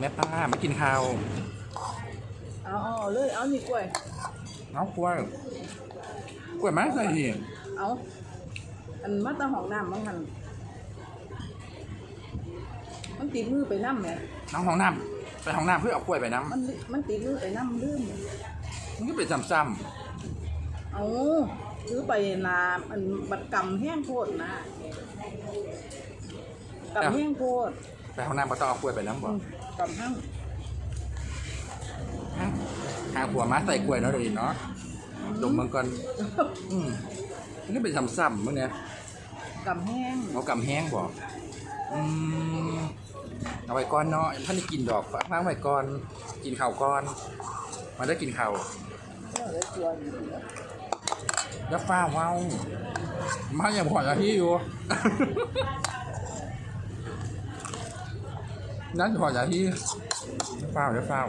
แม่ป้าไม่กินข้าวเอาเอาเอาเลยเอานี่กล้วย เอากล้วยกล้วยมาใส่นี่เอาอันมาแตาห้องน้ำมันหันมันติดมือไปน้ำแหมน้องห้องน้ำไปห้องน้ำเพื่อเอากล้วยไปน้มันมันติดมือไปน้ำลืมำมันก็เป็นซ้ำเอาซื้อไปนามันบัดกำแห้งโพดนะกำแห้งโพดๆ ไปห้องน้ำก็ต้องเอากล้วยไปน้ำบ่อืมกำแห้งฮะหาหัวมาใส่กล้วยเนาะเดี๋ยวนี้เนาะดมมันก่อนอืมมันก็เป็นซ้ำๆมึงเนี่ยกำแห้งเอากำแห้งบ่อืมเอาไว้ก่อนเนาะท่านได้กินดอกฟังไว้ก่อน กินข้าวก่อนมันได้กินข้าวก็เลยชวนแล้วฟ้าเว้ามาอย่างพอจะที่อยู่ นั่นหอยใจญ่ที่เฝ้าเดี๋ยวเฝ้า